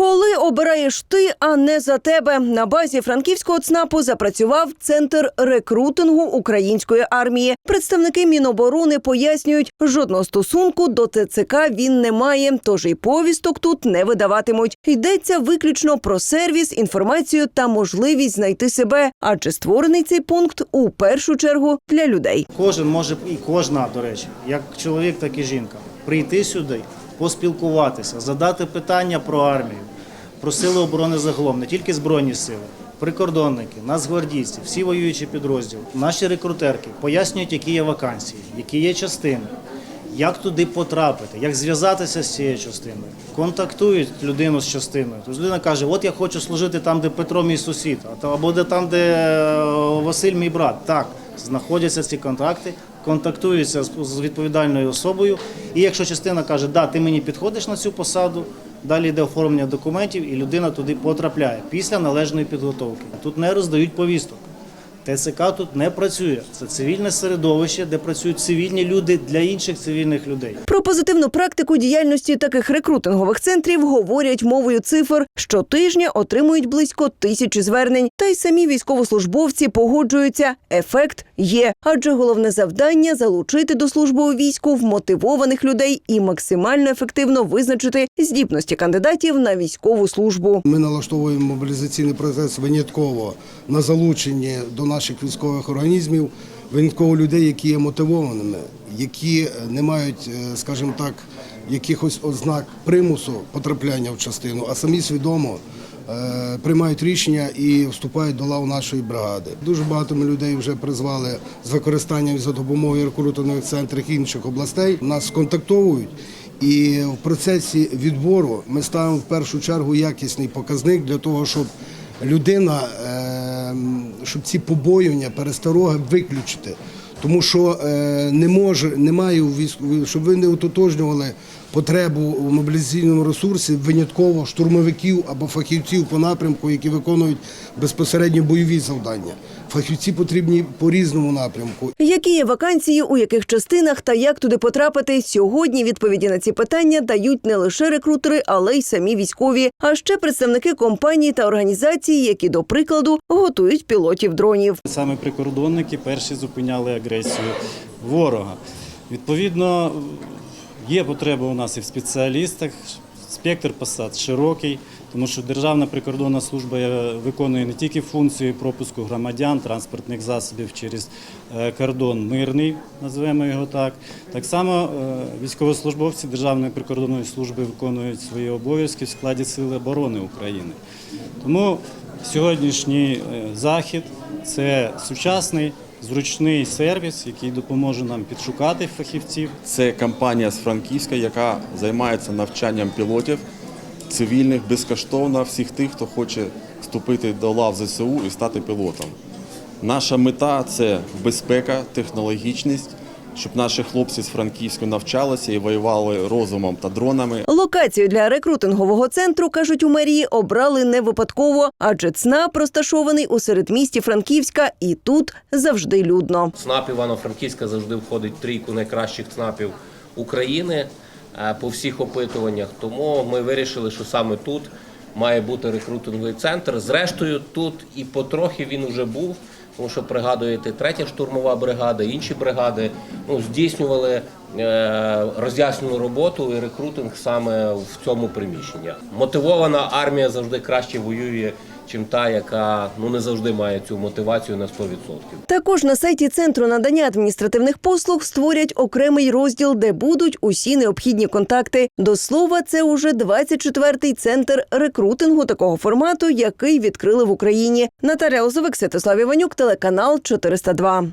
Коли обираєш ти, а не за тебе, на базі франківського ЦНАПу запрацював центр рекрутингу української армії. Представники Міноборони пояснюють, жодного стосунку до ТЦК він не має, тож і повісток тут не видаватимуть. Йдеться виключно про сервіс, інформацію та можливість знайти себе. Адже створений цей пункт у першу чергу для людей. Кожен може і кожна, до речі, як чоловік, так і жінка, прийти сюди, поспілкуватися, задати питання про армію, про сили оборони загалом, не тільки збройні сили. Прикордонники, нацгвардійці, всі воюючі підрозділи, наші рекрутерки пояснюють, які є вакансії, які є частини, як туди потрапити, як зв'язатися з цією частиною. Контактують людину з частиною. Тобто людина каже: От я хочу служити там, де Петро мій сусід, або де там, де е, Василь мій брат. Так, знаходяться ці контакти, контактуються з відповідальною особою. І якщо частина каже, да, ти мені підходиш на цю посаду, далі йде оформлення документів, і людина туди потрапляє після належної підготовки. Тут не роздають повісток. ТЦК тут не працює. Це цивільне середовище, де працюють цивільні люди для інших цивільних людей. Про позитивну практику діяльності таких рекрутингових центрів говорять мовою цифр. Щотижня отримують близько тисячі звернень. Та й самі військовослужбовці погоджуються. Ефект є, адже головне завдання залучити до служби у війську вмотивованих людей і максимально ефективно визначити здібності кандидатів на військову службу. Ми налаштовуємо мобілізаційний процес винятково на залученні до наших військових організмів, винятково людей, які є мотивованими, які не мають, е, скажімо так, якихось ознак примусу потрапляння в частину, а самі свідомо приймають рішення і вступають до лав нашої бригади. Дуже багато ми людей вже призвали з використанням за допомогою рекрутингових центрів інших областей. Нас контактовують. І в процесі відбору ми ставимо в першу чергу якісний показник для того, щоб людина, е, щоб ці побоювання, перестороги виключити. Тому що е, не може, немає щоб ви не утотожнювали потребу у мобілізаційному ресурсі винятково штурмовиків або фахівців по напрямку, які виконують безпосередньо бойові завдання. Фахівці потрібні по різному напрямку. Які є вакансії, у яких частинах та як туди потрапити? Сьогодні відповіді на ці питання дають не лише рекрутери, але й самі військові, а ще представники компаній та організацій, які, до прикладу, готують пілотів дронів. Саме прикордонники перші зупиняли агресію ворога. Відповідно, є потреба у нас і в спеціалістах. Спектр посад широкий, тому що Державна прикордонна служба е, виконує не тільки функцію пропуску громадян, транспортних засобів через е, кордон мирний, називаємо його так. Так само е, військовослужбовці Державної прикордонної служби виконують свої обов'язки в складі Сил оборони України. Тому сьогоднішній захід це сучасний зручний сервіс, який допоможе нам підшукати фахівців. Це компанія з Франківська, яка займається навчанням пілотів цивільних безкоштовно всіх тих, хто хоче вступити до лав ЗСУ і стати пілотом. Наша мета це безпека, технологічність, щоб наші хлопці з Франківську навчалися і воювали розумом та дронами. Локацію для рекрутингового центру кажуть у мерії обрали не випадково, адже ЦНАП розташований у середмісті Франківська, і тут завжди людно. ЦНАП Івано-Франківська завжди входить в трійку найкращих ЦНАПів України е, по всіх опитуваннях. Тому ми вирішили, що саме тут має бути рекрутинговий центр. Зрештою, тут і потрохи він вже був. Тому що пригадуєте, третя штурмова бригада, інші бригади ну, здійснювали роз'яснену роботу і рекрутинг саме в цьому приміщенні. Мотивована армія завжди краще воює, чим та, яка ну не завжди має цю мотивацію на 100%. Також на сайті центру надання адміністративних послуг створять окремий розділ, де будуть усі необхідні контакти. До слова, це уже 24-й центр рекрутингу такого формату, який відкрили в Україні. Наталя Озовик, Святослав Іванюк, телеканал 402.